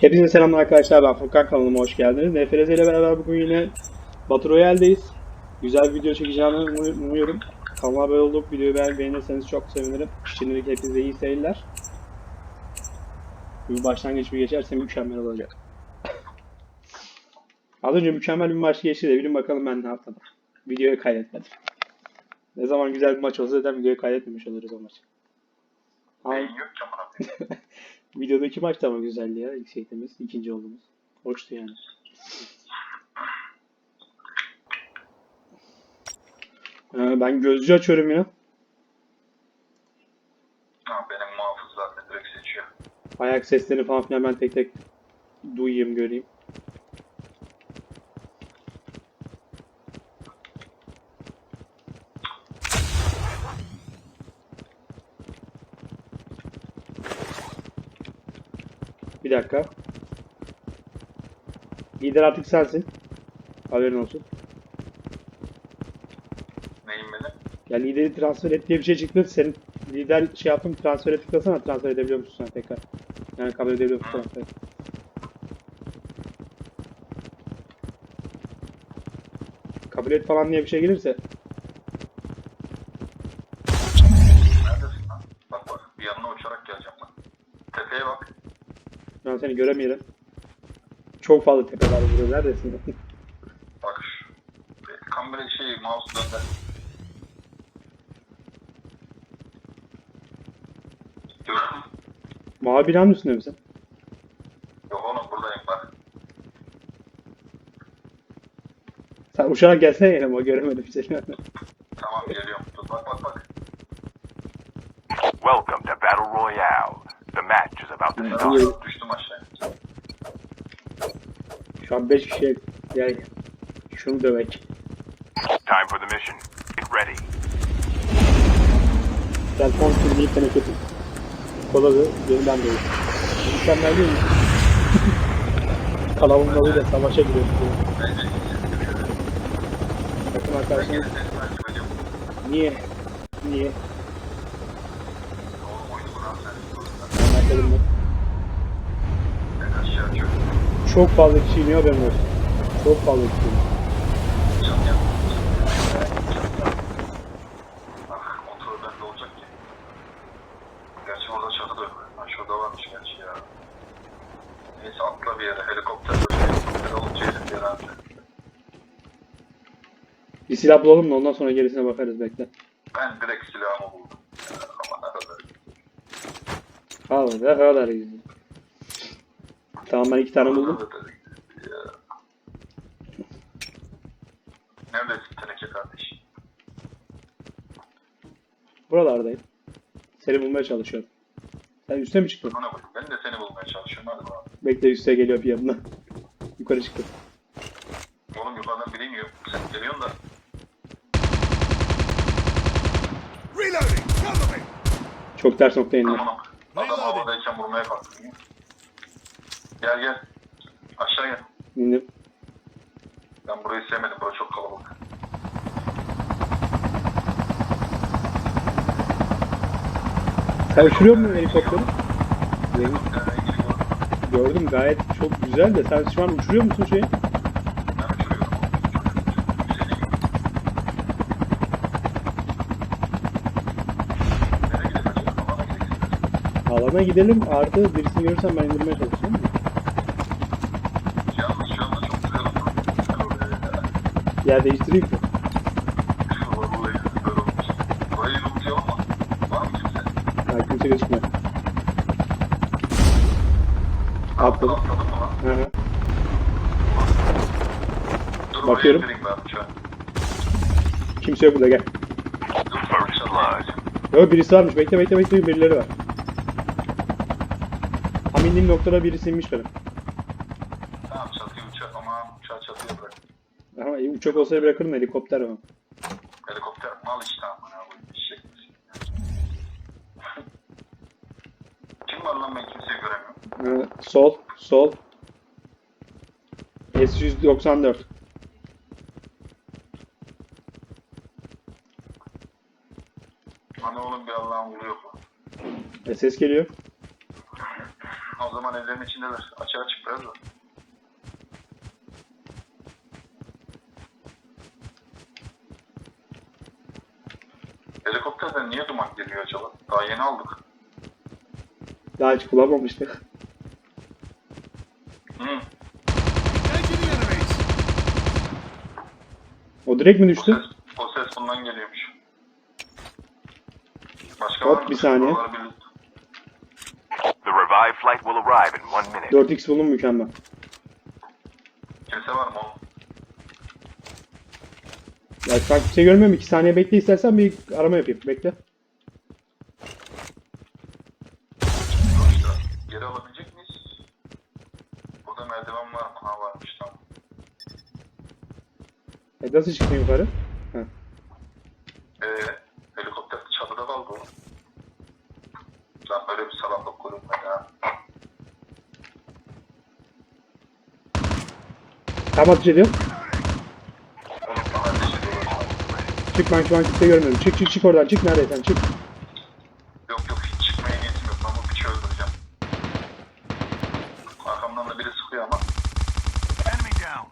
Hepinize selamlar arkadaşlar ben Furkan kanalıma hoş geldiniz. NFRZ ile beraber bugün yine Battle Royale'deyiz. Güzel bir video çekeceğimi umu- umuyorum. Kanalıma abone olup videoyu beğen- beğenirseniz çok sevinirim. Şimdilik hepinize iyi seyirler. Bir başlangıç bir geçerse mükemmel olacak. Az önce mükemmel bir maç geçti de bilin bakalım ben ne yaptım. Videoyu kaydetmedim. Ne zaman güzel bir maç olsa zaten videoyu kaydetmemiş oluruz o maçı. Ama Beyin Videodaki maç da ama güzeldi ya ilk şeyimiz, ikinci olduğumuz. Hoştu yani. Ee, ben gözcü açıyorum yine. Ha, benim muhafız zaten direkt seçiyor. Ayak seslerini falan filan ben tek tek duyayım, göreyim. Bir dakika. Lider artık sensin. Haberin olsun. Neyim benim? Ya lideri transfer et diye bir şey çıktı. Senin lider şey yaptım transfere tıklasana transfer edebiliyor musun sen tekrar? Yani kabul edebiliyor musun transferi? Kabul et falan diye bir şey gelirse Neredesin lan? Bak bak bir yanına uçarak geleceğim lan. Tepeye bak. ben seni göremiyorum. Çok fazla tepe var burada. Neredesin? Bak. Kamera şey mouse döndü. Gördün mü? Mavi binanın üstünde misin? Yok oğlum buradayım bak. Sen uçarak gelsene yanıma göremedim seni. Tamam geliyorum. Dur bak bak bak. Welcome to Battle Royale. The match is about to start. Düştüm aşağıya. Şu an 5 kişi gel. Şunu dövek. Time for the mission. Get ready. Sen son türlü ilk hareketin. Koladı, yeniden doğdu. Mükemmel değil mi? Kalabalığıyla savaşa giriyoruz. Bence Bakın ben arkadaşlar niye? Niye? Oğlum oyunu bırak sen. Ben arkadaşım yok. Ben aşağı açıyorum. Çok fazla kişi iniyor benim olsun. Çok fazla kişi iniyor. Bir silah bulalım da ondan sonra gerisine bakarız bekle. Ben direkt silahımı buldum. Ama ne kadar. Al ne kadar güzel. Tamam ben iki tane buldum. Neredesin teneke kardeş? Buralardayım. Seni bulmaya çalışıyorum. Sen üste mi çıktın? Bana bak. Ben de seni bulmaya çalışıyorum. Hadi bakalım. Bekle üste geliyor bir yanına. Yukarı çıktım. Oğlum yukarıdan biri iniyor. Sen geliyorsun da. Çok ters noktaya indim. Tamam. Adam havadayken vurmaya kalktın. Gel gel. Aşağı gel. İndim. Ben burayı sevmedim. Burası çok kalabalık. Sen uçuruyor musun helikopteri? İlgili gördüm. gayet çok güzel de sen şu an uçuruyor musun şeyi? Alana gidelim artı birisini görürsem ben indirmeye çalışacağım. Yer değiştireyim mi? Vallahi süper olmuş. Burayı unutuyalım ama. Var mı kimse? Ha, kimse gözükmüyor. Atladım. Atladın mı lan? Hı hı. Dur Bakıyorum. oraya indireyim ben uçağı. Kimse yok burada gel. Dur First blood. Yok birisi varmış. Bekle bekle bekle birileri var. Tam indiğim noktada birisi inmiş benim. Ama uçak olsa bırakırım helikopter ama. Helikopter mal işte amına koyayım. Misin? Kim var lan ben kimseyi göremiyorum. Hı, sol, sol. S194. Hani oğlum bir Allah'ın vuru yok? E, ses geliyor. O zaman evlerin içindeler. Açığa çık biraz da. Helikopterden niye duman geliyor acaba? Daha yeni aldık. Daha hiç kullanmamıştık. Enemies. O direkt mi O düştü? ses, o ses bundan geliyormuş. Başka Hop, var mı? bir saniye. The revived flight will arrive in one minute. 4x bulun mükemmel. Kimse var mı oğlum? Ya şu an kimse görmüyorum. 2 saniye bekle istersen bir arama yapayım. Bekle. Geri alabilecek miyiz? Burada merdiven var mı? Ha varmış tamam. E nasıl çıktın yukarı? Ha. Ee, helikopter çatıda kaldı. Lan öyle bir salaklık kurum ben ya. Tam ateş ediyor. Oğlum bana ateş ediyorlar. Çık ben şu an kimse görmüyorum. Çık çık çık oradan. Çık neredeysen çık. Yok yok hiç çıkmaya niyetim yok. Ben bu piçi öldüreceğim. Arkamdan da biri sıkıyor ama. Enemy down.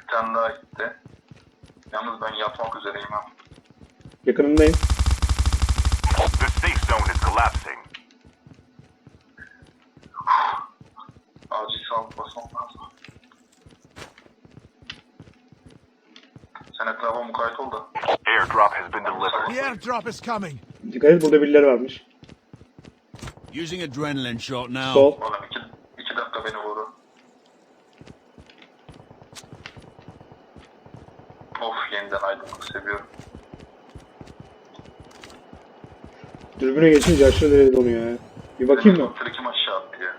Bir tane daha gitti. Yalnız ben yatmak üzereyim ha. Yakınındayım. The safe zone is collapsing. Acil sağlık basmam lazım. Sen etrafa mukayyet ol da. Airdrop has been delivered. The airdrop is coming. Dikkat et burada birileri varmış. Using adrenaline shot now. Sol. Oğlum iki, iki dakika beni vurdu. Of yeniden aydınlık seviyorum. Dürbüne geçince aşırı derece donuyor ya. Bir bakayım mı? Helikopteri kim aşağı attı ya?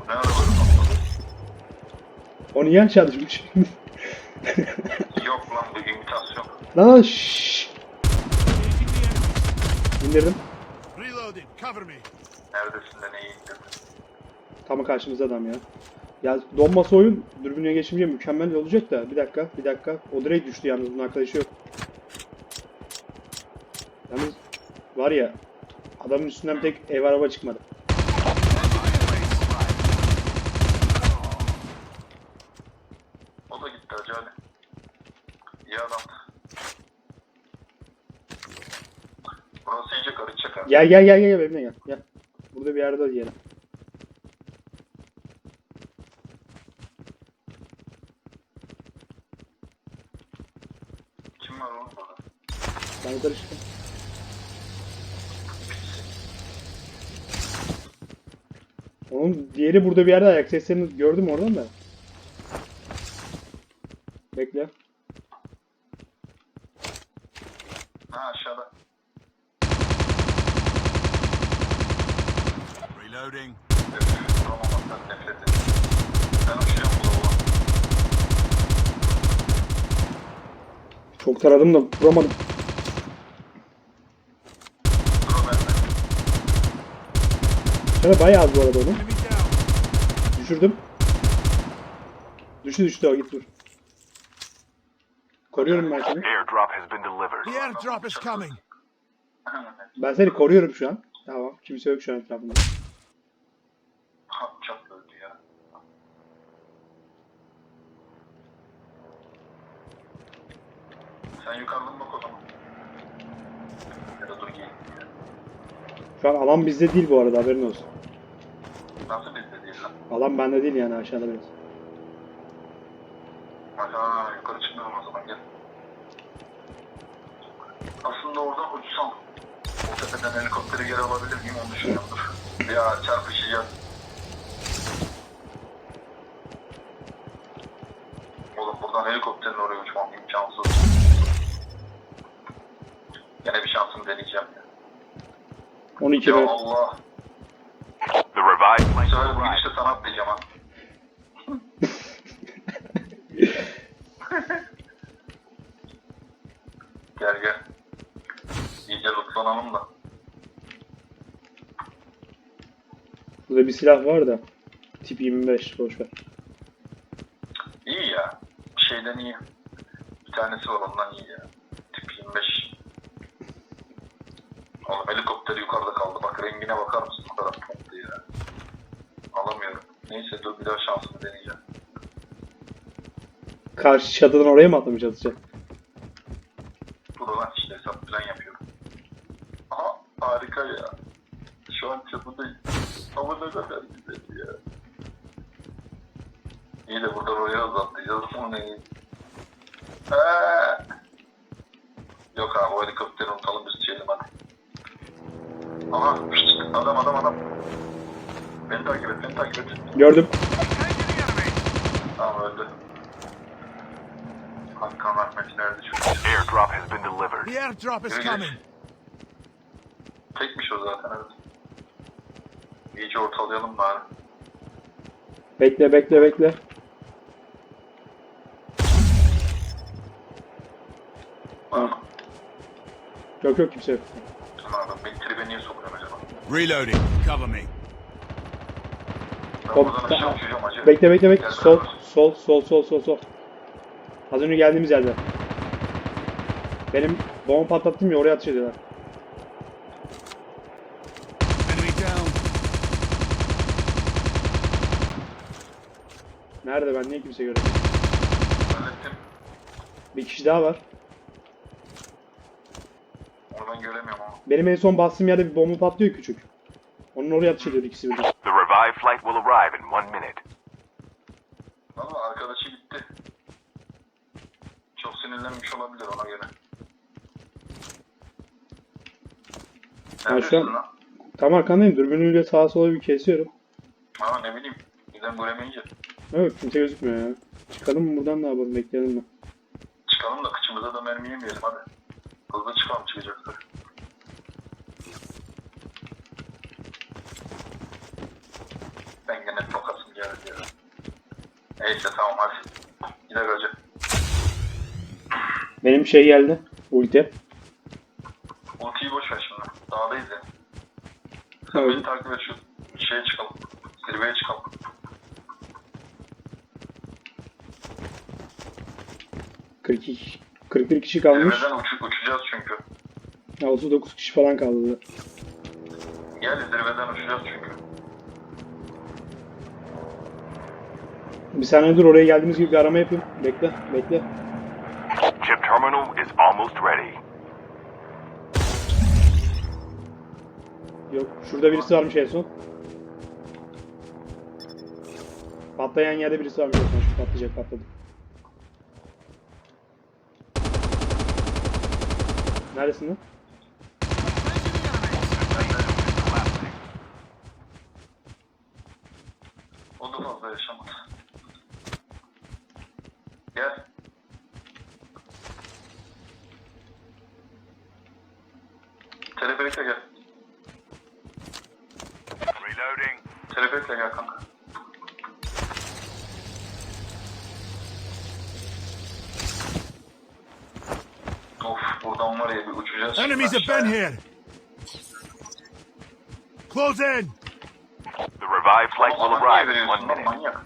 Bu ne ara böyle patladı? O niye aşağı düşmüş? Yok lan bu imitasyon. Lan lan şşş. İndirdim. Reloading. Cover me. Neredesin de neyi indirdin? Tam karşımızda adam ya. Ya donması oyun dürbüne geçince mükemmel olacak da bir dakika bir dakika. O direkt düştü yalnız bunun arkadaşı yok. Yalnız var ya adamın üstünden tek ev araba çıkmadı. O da gitti Hacı Ali. İyi adam. Burası iyice karışacak ha. Gel gel gel gel benimle gel. Gel. Burada bir yerde diyelim. Kim var oğlum burada? Ben yukarı çıktım. Onun diğeri burada bir yerde ayak seslerini gördüm oradan da. Bekle. Ha aşağıda. Reloading. Öf, Duramamaktan nefret ediyorum. Ben uçacağım bu oğlum. Çok taradım da vuramadım. Dur o bende. Şöyle bayağı az bu arada. Enemy down. Düşürdüm. Düştü düştü o git dur. Koruyorum ben seni. Airdrop has been delivered. The airdrop is coming. Ben seni koruyorum şu an. Tamam. Kimse yok şu an etrafında. Ha uçak öldü ya. Sen yukarıdan bak o zaman. Ya da dur gelin. Şu an alan bizde değil bu arada haberin olsun. Nasıl bizde değil lan? Alan bende değil yani aşağıda biraz. Ha yukarı çıkmıyorum o zaman gel. Aslında oradan uçsam. O tepeden helikopteri geri alabilir miyim onu düşünüyorum dur. Ya çarpışacağız. Oğlum buradan helikopterin oraya uçmam imkansız. Yine bir şansımı deneyeceğim ya. 12 Ya Allah. The revived will sefer bu gidişte sana atlayacağım ha. gel gel. İyice lootlanalım da. burada bir silah var da. Tip 25 boş ver. İyi ya. Bir şeyden iyi. Bir tanesi var ondan iyi ya. Tip 25. Oğlum helikopter yukarıda kaldı. Bak rengine bakar mısın? Bu kadar tatlı ya. Neyse dur bir daha şansımı deneyeceğim. Karşı çatıdan oraya mı atlamaya çalışacak? Bu da lan işte hesap plan yapıyorum. Aha harika ya. Şu an çatıdayım. Ama ne kadar güzel ya. İyi de burada oraya uzatlayacağız. O ne? Eee. Yok abi o helikopteri unutalım biz çekelim hadi. Aha şşt, adam adam adam. Beni takip et beni takip et. Gördüm. Tamam öldü. Hakan Ahmet nerede çocuk? Airdrop has been delivered. The airdrop is coming. Tekmiş o zaten evet. İyice ortalayalım bari. Bekle bekle bekle. Var mı? Yok yok kimse yok. Tamam adam beni tribe niye sokuyorum acaba? Reloading. Cover me. Ben Hop, buradan aşağı tamam. uçacağım acı. Bekle bekle bekle. Gel Sol beraber. sol sol sol sol sol. Az önce geldiğimiz yerde. Benim bomba patlattım ya oraya atış ediyorlar. Enemy down. Nerede ben niye kimse göremiyorum? Hallettim. Bir kişi daha var. Oradan göremiyorum ama. Benim en son bastığım yerde bir bomba patlıyor küçük. Onun oraya atış ediyordu ikisi birden. The revived flight will arrive in one minute. Valla arkadaşı gitti. Çok sinirlenmiş olabilir ona göre. Neredesin şu an-? Tam arkandayım. Dürbünüyle sağa sola bir kesiyorum. Ha ne bileyim. Birden göremeyince. Evet kimse gözükmüyor ya. Çıkalım mı buradan ne yapalım bekleyelim mi? Çıkalım da kıçımıza da mermi yemeyelim hadi. Hızlı çıkalım çıkacaklar. Ben gene tokasım geldi ya. Neyse tamam hadi. Gidelim hacı. Benim şey geldi. Ulti. Ultiyi boş ver şimdi. Dağdayız ya. Sen beni takip et şu şeye çıkalım. Zirveye çıkalım. ...42... 41 kişi kalmış. Zirveden uç, uçacağız çünkü. 39 kişi falan kaldı. Gel zirveden uçacağız çünkü. Bir saniye dur oraya geldiğimiz gibi bir arama yapayım. Bekle, bekle. Chip terminal is almost ready. Yok, şurada birisi varmış en son. Patlayan yerde birisi varmış en son. Şu patlayacak, patladı. Neredesin lan? O da fazla yaşamadı. Gel. Teleferikle gel. Reloading. Teleferikle gel kanka. Of buradan var ya bir uçacağız. Enemies have been here. Close in. The revived flight will arrive in one minute. manyak?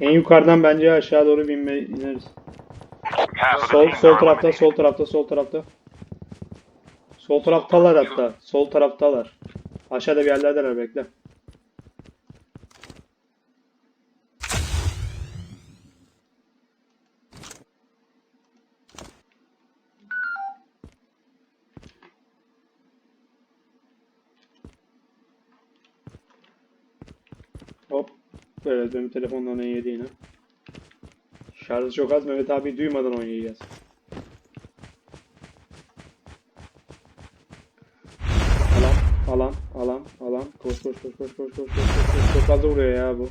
En yukarıdan bence aşağı doğru bir inme, ineriz. Sol, sol tarafta, sol tarafta, sol tarafta. Sol taraftalar hatta. Sol taraftalar. Aşağıda bir yerlerdeler bekle. Evet benim telefondan E7 yine. Şarjı çok az Mehmet abi duymadan oynayacağız. Alan, alan, alan, alan. Koş koş koş koş koş koş koş koş. Çok fazla vuruyor ya bu.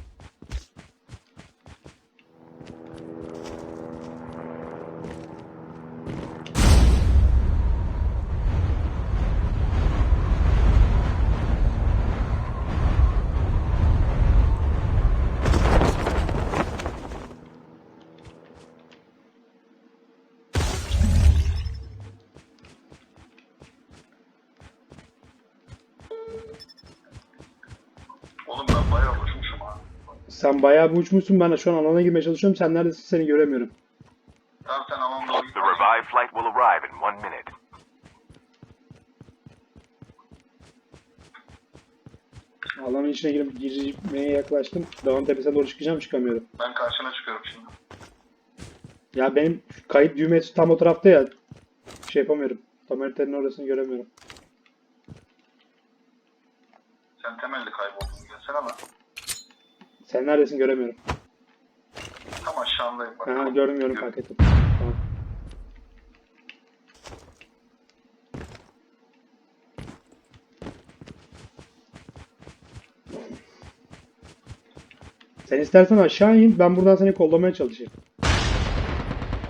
Sen bayağı bir uçmuşsun. Ben de şu an alana girmeye çalışıyorum. Sen neredesin seni göremiyorum. Tamam sen alan doğru git. The revived flight flight will arrive in one minute. Alanın içine girip girmeye yaklaştım. Dağın tepesine doğru çıkacağım çıkamıyorum. Ben karşına çıkıyorum şimdi. Ya benim kayıt düğmesi tam o tarafta ya. Şey yapamıyorum. Tam haritanın orasını göremiyorum. Sen temelli kayboldun gelsene ama. Sen neredesin göremiyorum. Tam aşağındayım bak. Ha gördüm gördüm fark ettim. Tamam. Sen istersen aşağı in, ben buradan seni kollamaya çalışayım.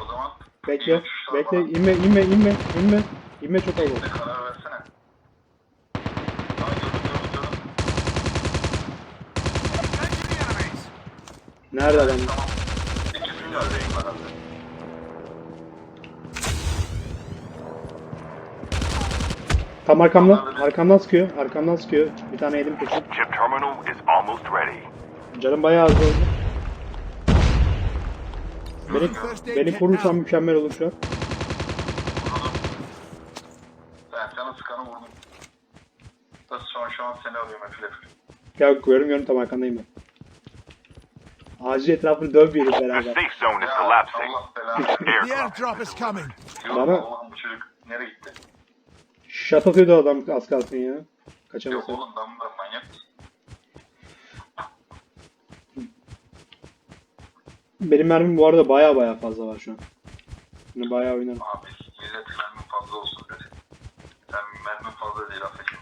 O zaman Bekle, bekle, inme, inme, inme, inme. İnme çok oldu. Karar versene. Ha gördüm gördüm gördüm. Engaging the enemies. Nerede adam? Tamam. İkisini de öldüreyim herhalde. Tam arkamdan, arkamdan sıkıyor, arkamdan sıkıyor. Bir tane yedim peki. Chip terminal is almost ready. Canım bayağı az oldu. Beni, beni korursan mükemmel olur şu an. Sana sıkanı vurdum. Nasıl son şu an seni arıyorum efil Ya görüyorum görüyorum tam arkandayım ben. Acil etrafını dön bir herif beraber. The Airdrop is coming. Bana- Allah'ım bu çocuk nereye gitti? Şat atıyordu adam az kalsın ya. Yok Kaçamasın. oğlum ben de manyak. Benim mermim bu arada baya baya fazla var şu an. Yine bayağı oynarım. Abi millet mermin fazla olsun dedi. Sen mermin fazla değil affedin.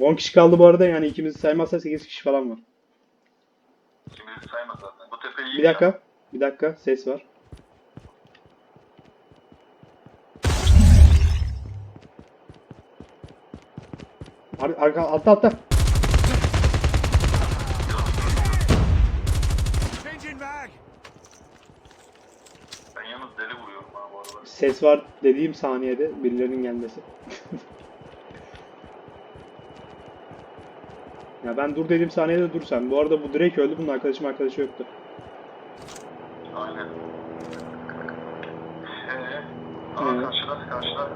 10 kişi kaldı bu arada yani ikimizi saymazsa 8 kişi falan var. Sayma zaten. Bu tepe iyi. Bir dakika. Bir dakika ses var. Ar arka. Changing mag. Ben. Ses var dediğim saniyede birilerinin gelmesi. Ya ben dur dediğim saniyede dur sen. Bu arada bu direkt öldü. Bunun arkadaşım arkadaşı yoktu. Aynen. Eee? Aa Ee? karşıda karşıda.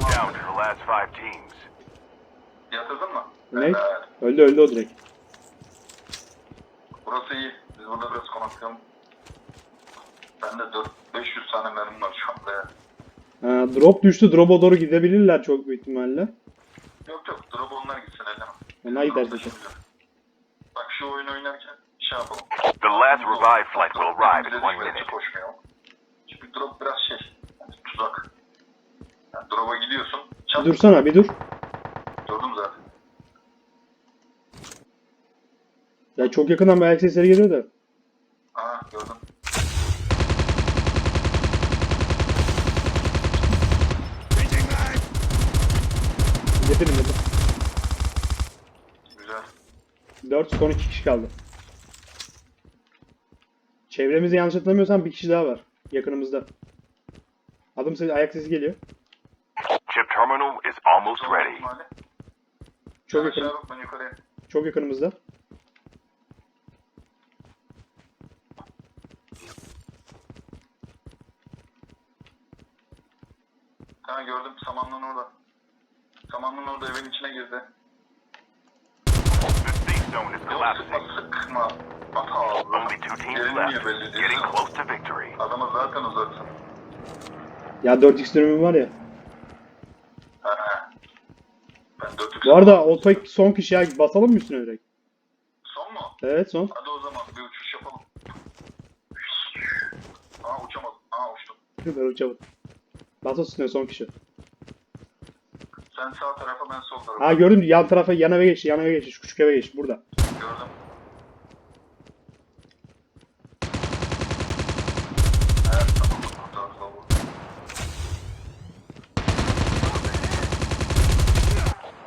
Down to the last five teams. Yatırdın mı? Ne? Helal. Öldü öldü o direkt. Burası iyi. Biz burada biraz konaklayalım. Bende 4 500 tane mermim var şu anda ya. Ha, drop düştü. Drop'a doğru gidebilirler çok büyük ihtimalle. Yok yok drop onlar gitsin elleme. Onlar gider zaten. Bak şu oyun oynarken şey yapalım. The last revive flight will arrive in one minute. koşmuyor. Çünkü drop biraz şey. Yani tuzak. Yani drop'a gidiyorsun. Çat. Bir dursana bir dur. Durdum zaten. Ya çok yakından ayak sesleri geliyor da. Aha gördüm. Getirin dedim. Güzel. 4 son 2 kişi kaldı. Çevremizde yanlış hatırlamıyorsam bir kişi daha var. Yakınımızda. Adım sesi, ayak sesi geliyor. Chip terminal is almost ready. Çok yakın, çok yakınımızda. Ha gördüm samanlığın orada. Samanlığın orada evin içine girdi. The safe zone is Yok collapsing. sıkma sıkma. At ağzına. Only two teams Yerini left. niye belli Getting ediyorsun? close to victory. Adama zaten uzaksın. Ya 4x dönümüm var ya. Ha, ha. Ben dört Bu arada o tek son kişi ya basalım mı üstüne direkt? Son mu? Evet son. Hadi o zaman bir uçuş yapalım. Aa uçamadım. Aa uçtum. Ben uçamadım. Bas üstüne son kişi. Sen sağ tarafa ben sol tarafa. Ha gördüm yan tarafa yan eve geçti yan eve geçti. Şu küçük eve geçti burada. Gördüm.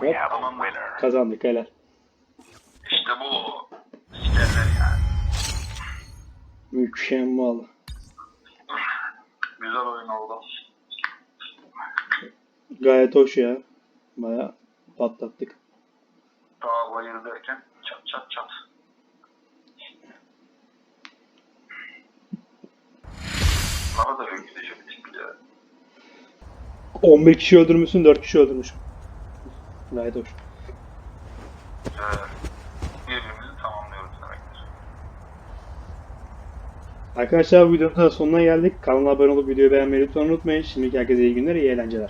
Evet tamam. Winner. Kazandık helal. İşte bu. Sikerler yani. Mükemmel. Güzel oyun oldu. Gayet hoş ya. Baya patlattık. Daha bayır derken çat çat çat. Ne kadar övgülücü bir tip ya. 11 kişi öldürmüşsün 4 kişi öldürmüş. Gayet hoş. Ee, birbirimizi tamamlıyoruz demektir. Arkadaşlar bu videonun da sonuna geldik. Kanala abone olup videoyu beğenmeyi lütfen unutmayın. Şimdilik herkese iyi günler, iyi eğlenceler.